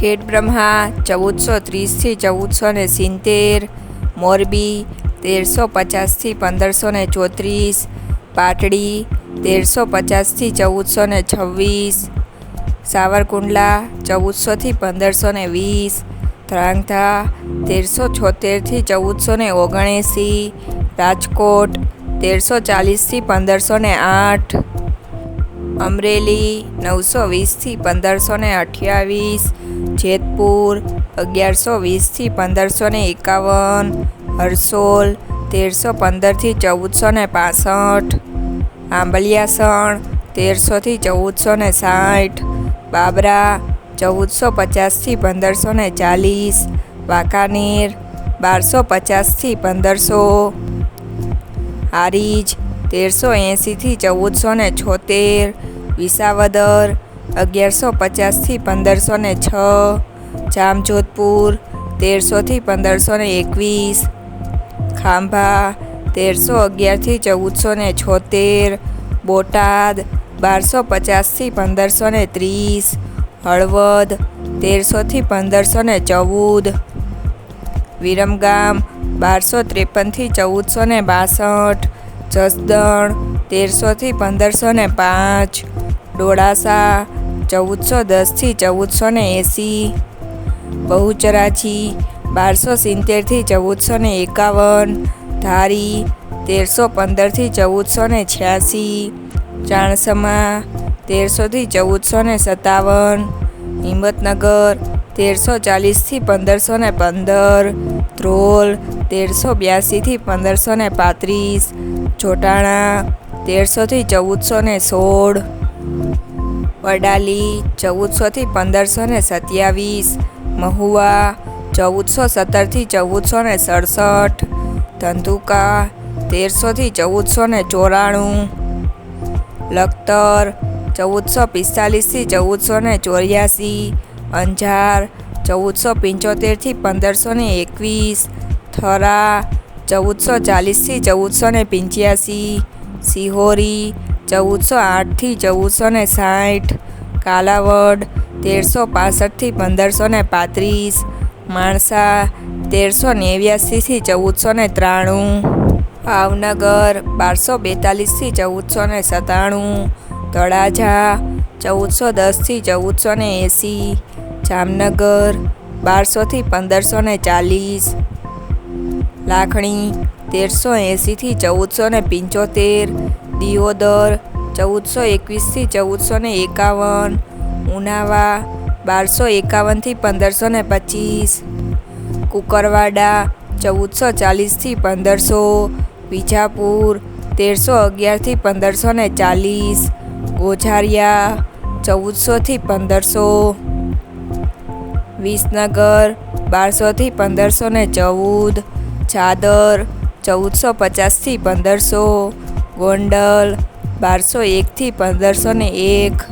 ખેડ બ્રહ્મા, ચૌદસો ત્રીસથી ચૌદસો ને સિત્તેર, મોરબી, તેરસો પચાસથી પંદરસો ને ચોત્રીસ, પાટડી, તેરસો પચાસથી ચૌદસો ને છવ્વીસ, સાવરકુંડલા, ચૌદસોથી પંદરસો ને વીસ ધ્રાંગધા તેરસો છોતેરથી ચૌદસો ને ઓગણએંસી, રાજકોટ, તેરસો ચાલીસથી પંદરસો ને આઠ અમરેલી નવસો વીસથી પંદરસો ને અઠ્યાવીસ, જેતપુર અગિયારસો વીસથી પંદરસો ને એકાવન, હરસોલ તેરસો પંદરથી ચૌદસો ને પાસઠ, આંબલિયાસણ તેરસોથી ચૌદસો ને સાઠ, બાબરા ચૌદસો પચાસથી પંદરસો ને ચાલીસ, વાંકાનેર બારસો પચાસથી પંદરસો, હારીજ તેરસો એંસીથી ચૌદસો ને છોતેર વિસાવદર, અગિયારસો પચાસથી પંદરસો ને છ, જામજોધપુર, તેરસોથી પંદરસો ને એકવીસ, ખાંભા, તેરસો અગિયારથી ચૌદસો ને છોતેર, બોટાદ, બારસો પચાસથી પંદરસો ને ત્રીસ, હળવદ, તેરસોથી પંદરસો ને ચૌદ, વિરમગામ, બારસો ત્રેપનથી ચૌદસો ને બાસઠ, જસદણ, તેરસોથી પંદરસો ને પાંચ ડોળાસા, ચૌદસો દસથી ચૌદસો ને એંસી બહુચરાચી બારસો સિત્તેરથી ચૌદસો ને એકાવન, ધારી તેરસો પંદરથી ચૌદસો ને છ્યાસી ચાણસમા તેરસોથી ચૌદસો ને સત્તાવન, હિંમતનગર તેરસો ચાલીસથી પંદરસો ને પંદર, ધ્રોલ તેરસો બ્યાસીથી પંદરસો ને પાંત્રીસ, ચોટાણા તેરસોથી ચૌદસો ને સોળ વડાલી, ચૌદસોથી પંદરસો ને સત્યાવીસ. મહુવા, ચૌદસો સત્તરથી ચૌદસો ને સડસઠ. ધંધુકા, તેરસોથી ચૌદસો ને ચોરાણું. લખતર, ચૌદસો પિસ્તાલીસથી ચૌદસો ને ચોર્યાસી. અંજાર, ચૌદસો પંચોતેરથી પંદરસો ને એકવીસ. થરા, ચૌદસો ચાલીસથી ચૌદસો ને પંચ્યાસી. સિહોરી ચૌદસો આઠથી ચૌદસો ને સાઠ, કાલાવડ તેરસો પાસઠથી પંદરસો ને પાંત્રીસ, માણસા તેરસો નેવ્યાસીથી ચૌદસો ને ત્રાણું, ભાવનગર બારસો બેતાલીસથી ચૌદસો ને સત્તાણું, તળાજા ચૌદસો દસથી ચૌદસો ને એંસી, જામનગર બારસોથી પંદરસો ને ચાલીસ, લાખણી તેરસો એંસીથી ચૌદસો ને પંચોતેર દિયોદર, ચૌદસો એકવીસથી ચૌદસો ને એકાવન, ઉનાવા, બારસો એકાવનથી પંદરસો ને પચીસ, કુકરવાડા, ચૌદસો ચાલીસથી પંદરસો, વિજાપુર, તેરસો અગિયારથી પંદરસો ને ચાલીસ, ગોઝારિયા, ચૌદસોથી પંદરસો, વિસનગર, બારસોથી પંદરસો ને ચૌદ ચાદર ચૌદસો પચાસથી પંદરસો ગોંડલ બારસો એકથી પંદરસો ને એક.